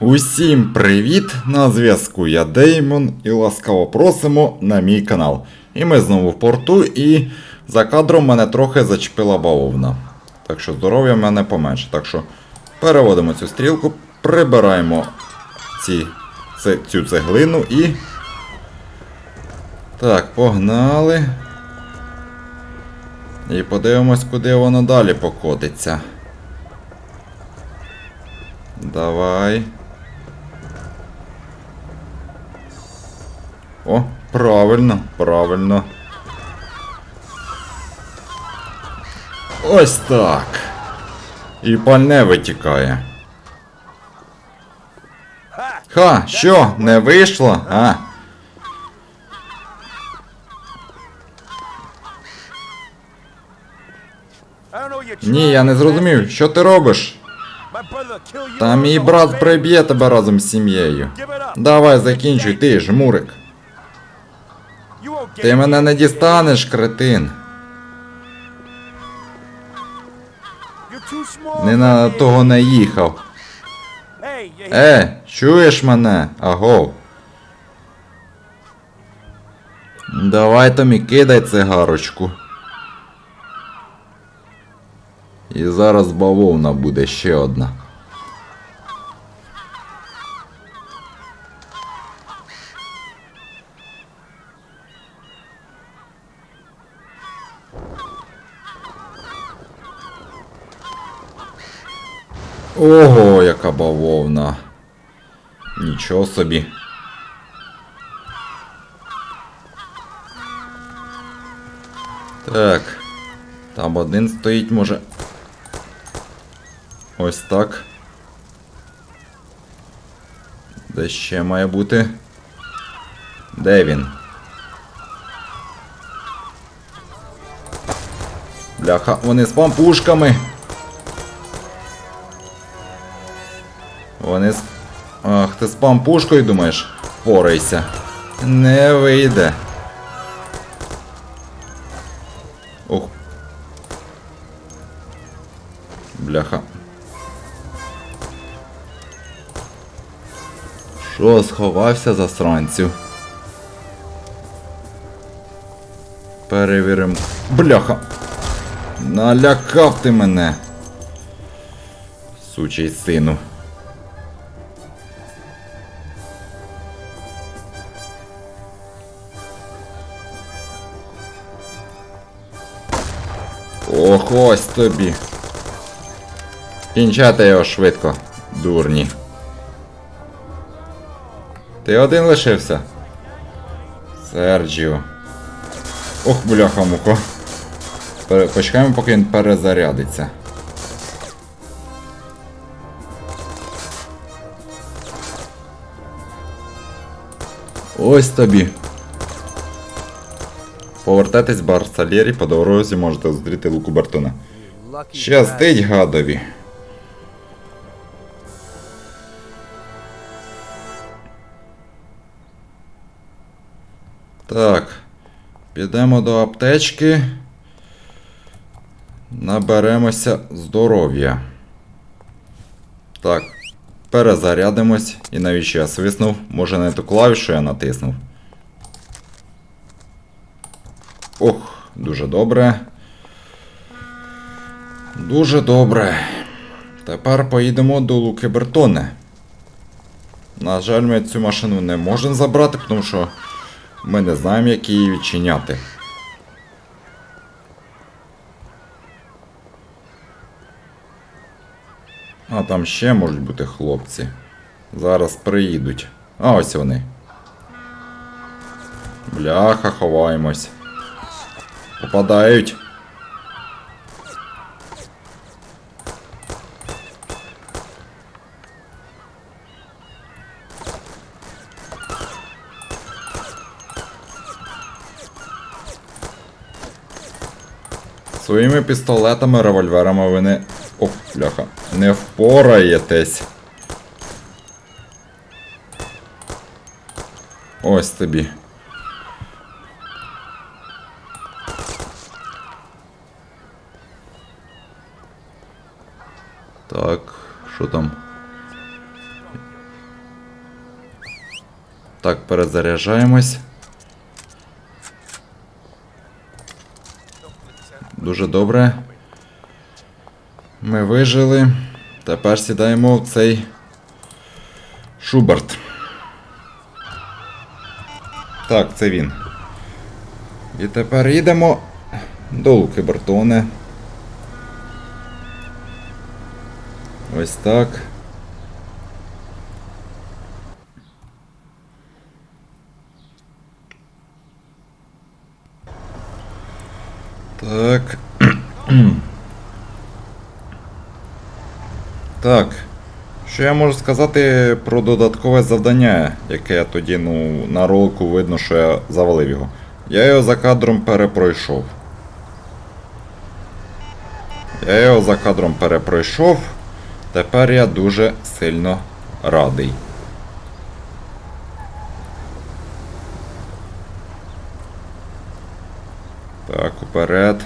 Усім привіт! На зв'язку я Деймон і ласкаво просимо на мій канал. І ми знову в порту, і за кадром мене трохи зачепила бавовна. Так що здоров'я в мене поменше. Так що переводимо цю стрілку, прибираємо ці, це, цю цеглину і. Так, погнали. І подивимось, куди воно далі покотиться. Давай. О, правильно, правильно. Ось так. І пальне витікає. Ха, що, не вийшло? А? Ні, я не зрозумів, що ти робиш? Та мій брат приб'є тебе разом з сім'єю. Давай закінчуй, ти, жмурик. Ти мене не дістанеш, кретин. Не на того не їхав. Е, чуєш мене? Агов. Давай Томі, кидай цигарочку. І зараз бавовна буде ще одна. Ого, яка бавовна. Нічого собі. Так. Там один стоїть, може. Ось так. Де ще має бути? Де він? Бляха, вони з пампушками. Ти з пампушкою думаєш? Порайся. Не вийде. Ох. Бляха. Що, сховався засранцю? Перевіримо. Бляха. Налякав ти мене. Сучий сину. Ох, ось тобі. Кінчати його швидко, дурні. Ти один лишився? Серджіо. Ох, бляха муко. Почекаємо, поки він перезарядиться. Ось тобі. Повертайтесь в бар Сальєрі, по дорозі можете зустріти Луку Бартона. Щастить гадові. Так. Підемо до аптечки. Наберемося здоров'я. Так. Перезарядимось. І навіщо я свиснув? Може не ту клавішу я натиснув. Ох, дуже добре. Дуже добре. Тепер поїдемо до Луки Бертоне. На жаль, ми цю машину не можемо забрати, тому що ми не знаємо, як її відчиняти. А там ще можуть бути хлопці. Зараз приїдуть. А ось вони. Бляха, ховаємось. Попадають. Своїми пістолетами, револьверами ви не... Ох, бляха. Не впораєтесь. Ось тобі. Так, що там? Так, перезаряджаємось. Дуже добре. Ми вижили. Тепер сідаємо в цей Шуберт. Так, це він. І тепер їдемо до Луки Бертоне. Ось так. Так. Так. Що я можу сказати про додаткове завдання, яке тоді, ну, на ролику видно, що я завалив його. Я його за кадром перепройшов. Я його за кадром перепройшов. Тепер я дуже сильно радий. Так, уперед.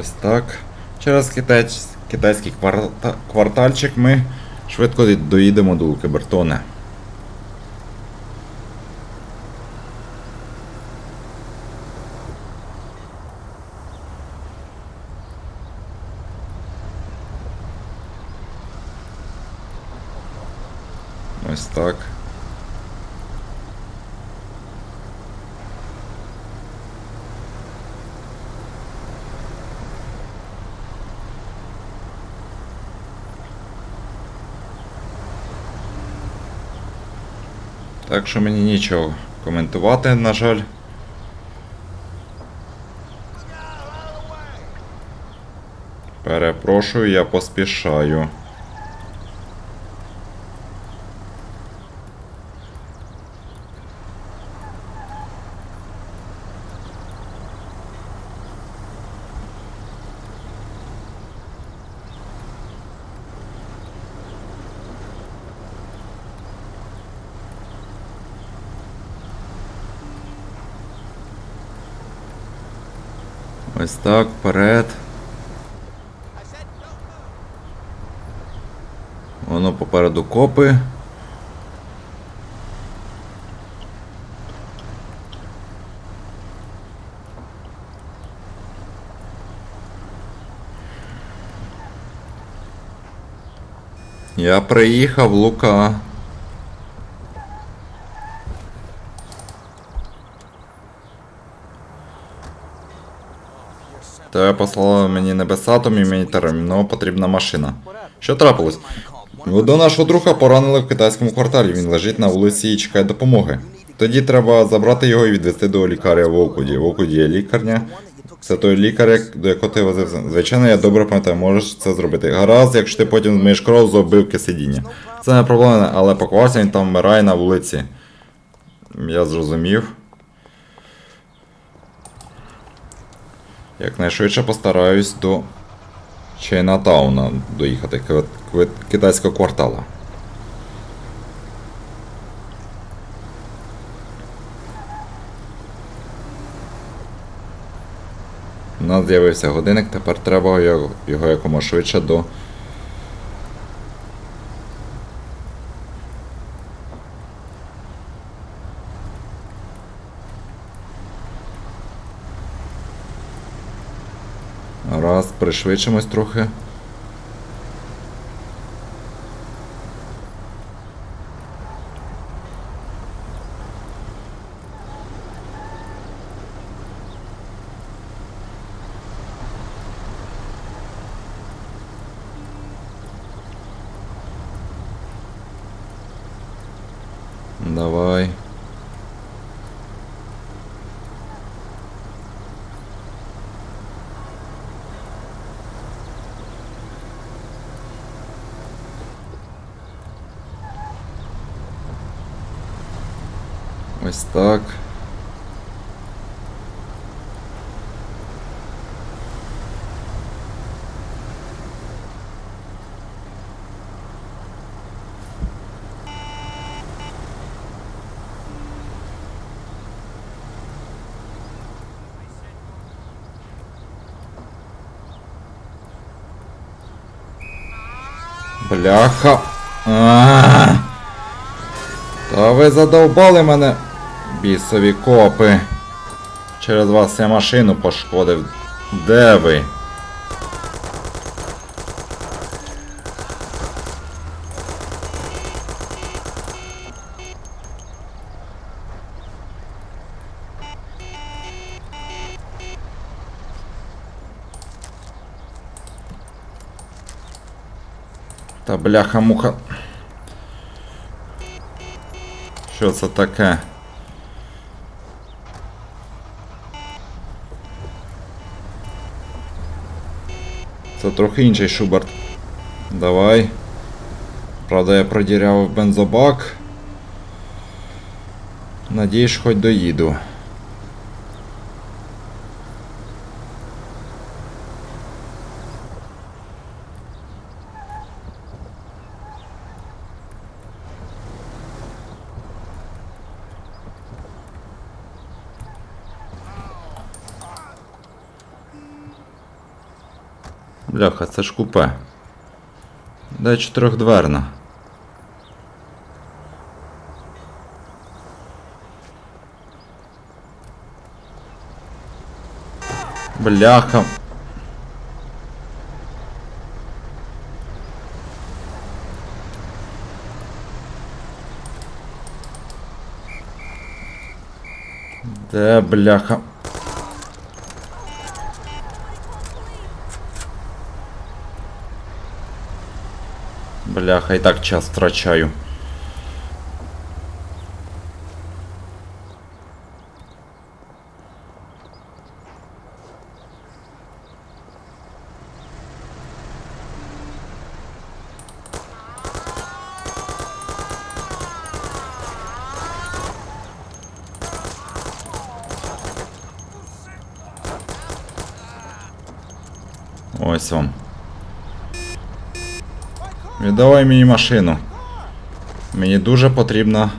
Ось так. Через китайсь- китайський кварта- квартальчик ми швидко доїдемо до Лукебертоне. Ось так. Так що мені нічого коментувати, на жаль. Перепрошую, я поспішаю. Ось так, вперед. Воно попереду копи. Я приїхав, Лука. Тебе послали мені небесатом і мені терміново потрібна машина. Що трапилось? До нашого друга поранили в китайському кварталі. Він лежить на вулиці і чекає допомоги. Тоді треба забрати його і відвести до лікаря в Окуді. В Окуді є лікарня. Це той лікар, до якого ти возив. Звичайно, я добре пам'ятаю, можеш це зробити. Гаразд, якщо ти потім змиєш кров з оббивки сидіння. Це не проблема, але пакувався він там вмирає на вулиці. Я зрозумів. Якнайшвидше постараюсь до Чайнатауна доїхати китайського квартала. У нас з'явився годинник, тепер треба його якомога швидше до. Раз, пришвидшимось трохи. Давай. Ось так. Бляха. А. Та ви задовбали мене, бісові копи. Через вас я машину пошкодив. Де ви? Та бляха-муха. Що це таке? Це трохи інший Шуберт. Давай. Правда, я продіряв бензобак. Надіюсь, хоч доїду. Бляха, це ж купе. Де чотирьохдверна? Бляха. Де бляха? Бляха, і так час втрачаю. Ось вам. Віддавай мені машину. Мені дуже потрібна.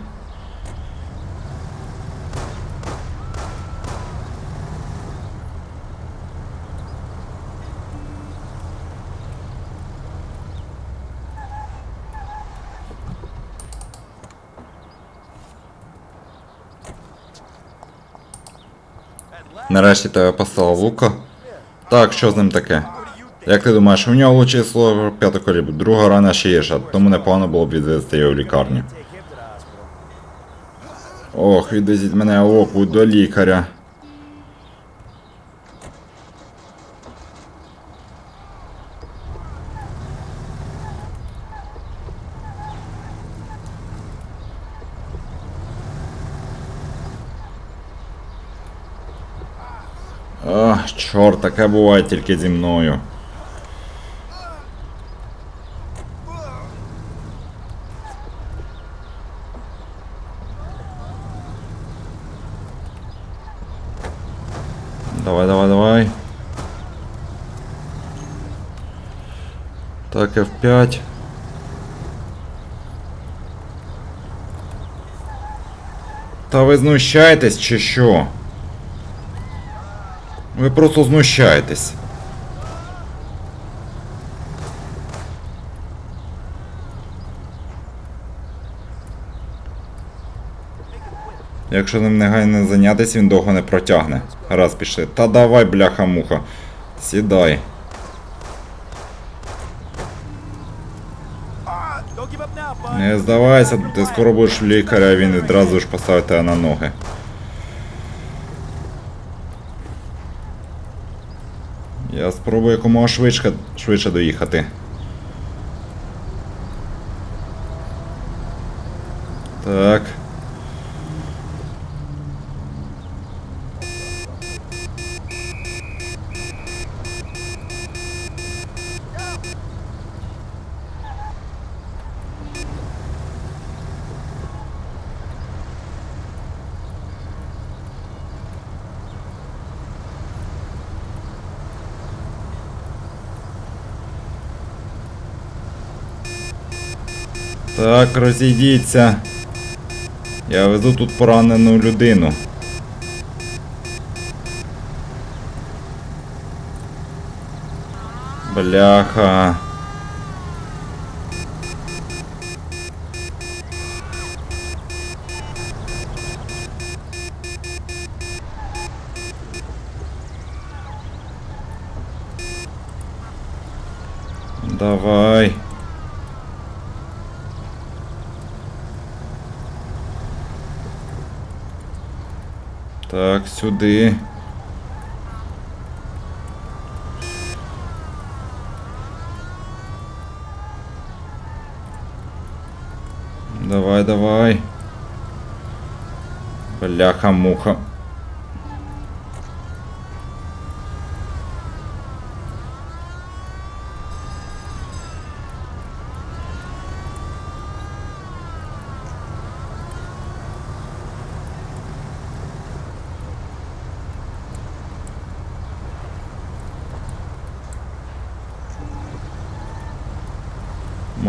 Нарешті тебе послала Лука. Так, що з ним таке? Як ти думаєш, у нього влучив слово п'яту коліб, друга рана ще є, тому непогано було б відвезти його в лікарню. Ох, відвезіть мене оку до лікаря. Ах, чорт, таке буває тільки зі мною. Давай, давай, давай. Так, F5. Та ви знущаєтесь чи що? Ви просто знущаєтесь. Якщо ним негайно зайнятися, він довго не протягне. Раз пішли. Та давай, бляха-муха. Сідай. Не здавайся, ти скоро будеш в лікаря, він відразу ж поставить тебе на ноги. Я спробую якомога швидше, швидше доїхати. Так, розійдіться. Я везу тут поранену людину. Бляха. Давай. Так, сюди. Давай, давай. Бляха-муха.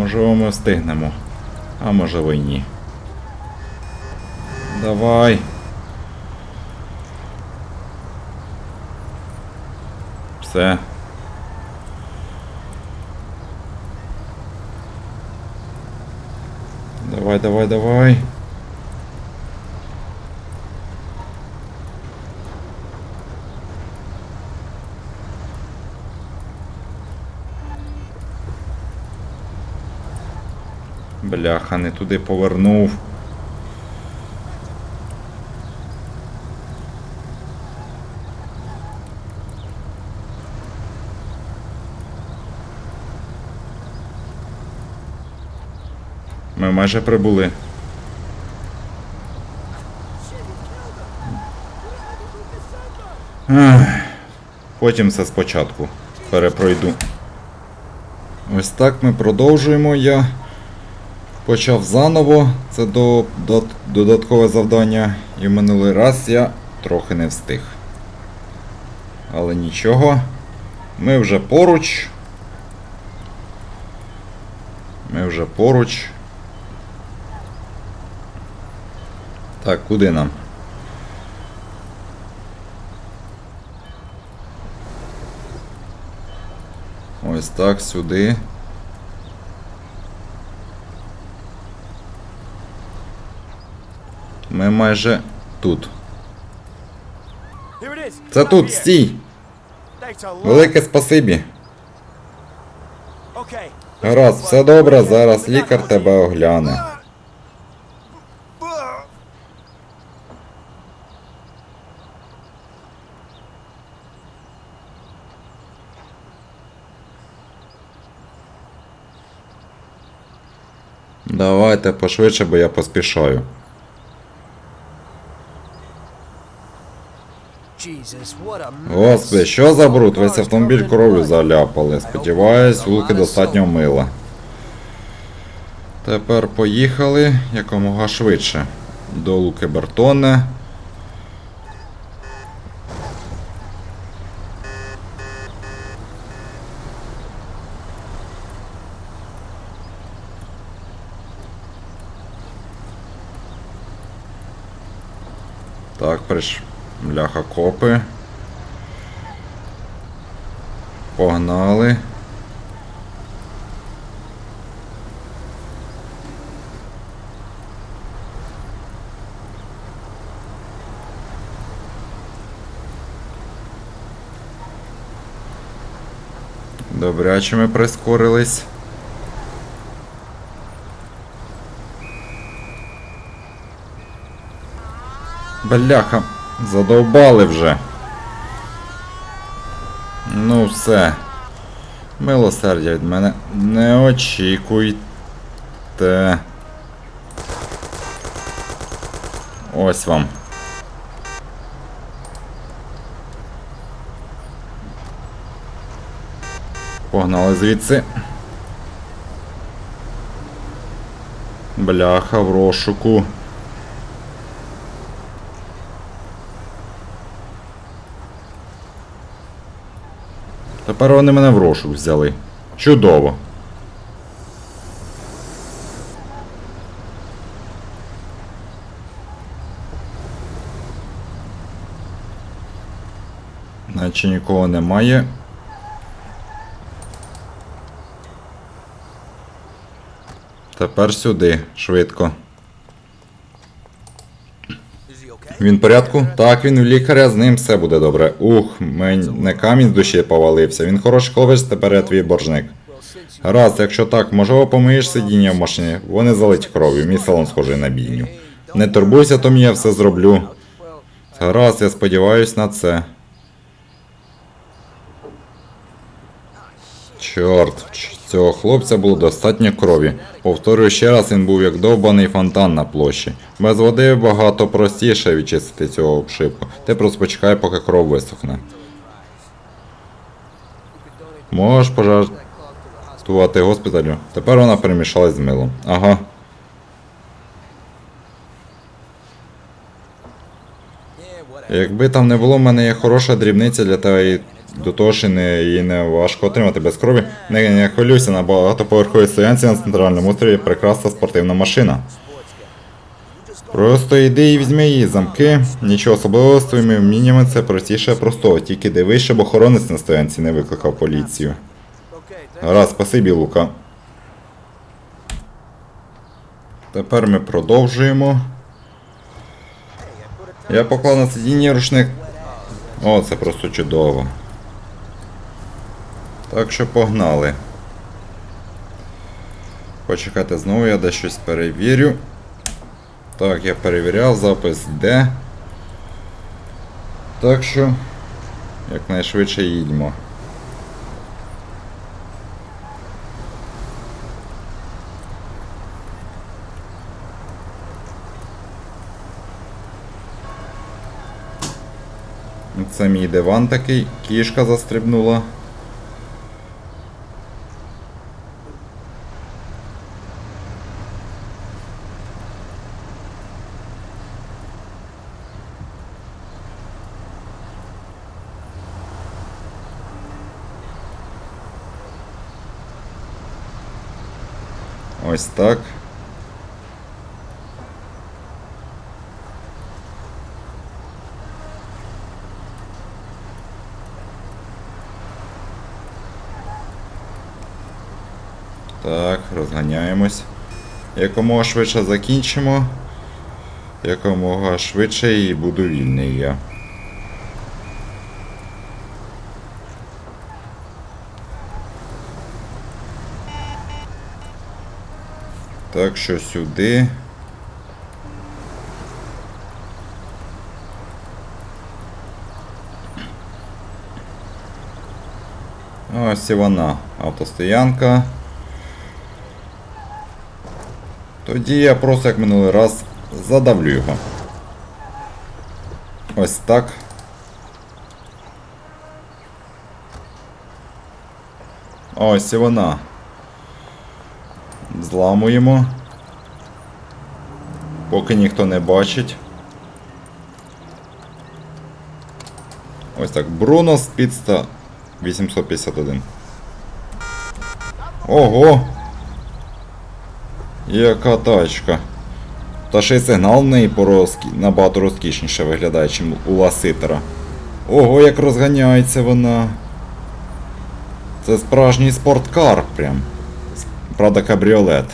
Можливо, ми встигнемо. А можливо й ні. Давай. Все. Давай, давай, давай. Бляха, не туди повернув. Ми майже прибули. Потім все спочатку перепройду. Ось так ми продовжуємо. Я почав заново. Це до, до, додаткове завдання. І в минулий раз я трохи не встиг. Але нічого. Ми вже поруч. Ми вже поруч. Так, куди нам? Ось так, сюди. Ми майже тут. Це тут, стій! Велике спасибі. Гаразд, все добре, зараз лікар тебе огляне. Давайте пошвидше, бо я поспішаю. Господи, що за бруд? Весь автомобіль кров'ю заляпали. Сподіваюсь, луки достатньо мила. Тепер поїхали якомога швидше. До Луки Бертоне. Так, приш... Бляха копи. Погнали. Добряче ми прискорились. Бляха, задовбали вже. Ну все. Милосердя від мене не очікуйте. Ось вам. Погнали звідси. Бляха в розшуку. Тепер вони мене в розшук взяли. Чудово. Наче нікого немає. Тепер сюди швидко. Він в порядку? Так, він у лікаря, з ним все буде добре. Ух, мене камінь з душі повалився. Він хороший хлопець, тепер я твій боржник. Гаразд, якщо так, можливо, помиєш сидіння в машині. Вони залиті кров'ю, мій салон схожий на бійню. Не турбуйся, Томі, я все зроблю. Гаразд, я сподіваюсь на це. Чорт, цього хлопця було достатньо крові. Повторюю ще раз, він був як довбаний фонтан на площі. Без води багато простіше відчистити цього обшивку. Ти просто поки кров висохне. Можеш пожартувати госпіталю. Тепер вона перемішалась з милом. Ага. Якби там не було, в мене є хороша дрібниця для тебе до того ж не, її не важко отримати без крові. Не, не хвилюйся на багатоповерховій стоянці на центральному острові прекрасна спортивна машина. Просто йди і візьми її замки. Нічого особливого з твоїми вміннями це простіше простого. Тільки дивись, щоб охоронець на стоянці не викликав поліцію. Гаразд, спасибі, Лука. Тепер ми продовжуємо. Я поклав на сидіння рушник. О, це просто чудово. Так що погнали. Почекайте знову, я де щось перевірю. Так, я перевіряв, запис де. Так що, якнайшвидше їдьмо. Це мій диван такий, кішка застрибнула. Ось так. Так, розганяємось. Якомога швидше закінчимо. Якомога швидше і буду вільний я. Так що сюди. Ось і вона, автостоянка. Тоді я просто як минулий раз задавлю його. Ось так. Ось і вона. Зламуємо. Поки ніхто не бачить. Ось так. Бруно Спідста 851. Ого! Яка тачка. Та ще й сигнал в неї порозкі... набагато розкішніше виглядає, ніж у ласитера. Ого, як розганяється вона. Це справжній спорткар прям. Правда, кабріолет.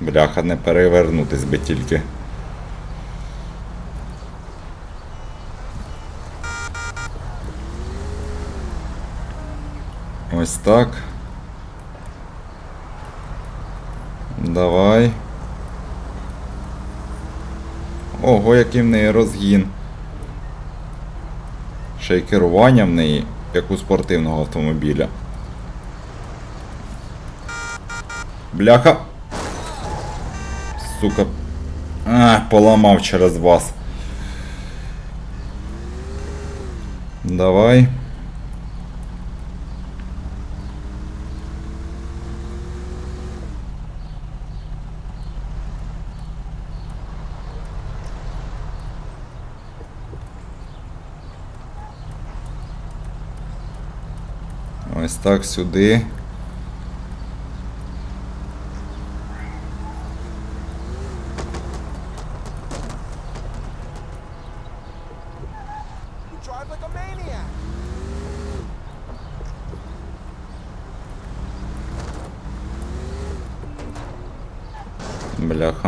Бляха, не перевернутись би тільки. Ось так. Давай. Ого, який в неї розгін. Ще й керування в неї, як у спортивного автомобіля. Бляха. Сука. А, поламав через вас. Давай. Ось так сюди.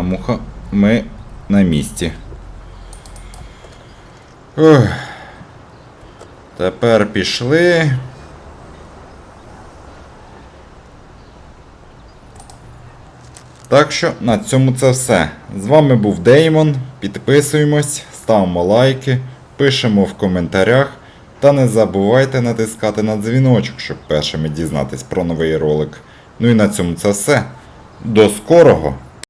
Бляха-муха, ми на місці. Ух. Тепер пішли. Так що на цьому це все. З вами був Деймон. Підписуємось, ставимо лайки, пишемо в коментарях. Та не забувайте натискати на дзвіночок, щоб першими дізнатись про новий ролик. Ну і на цьому це все. До скорого!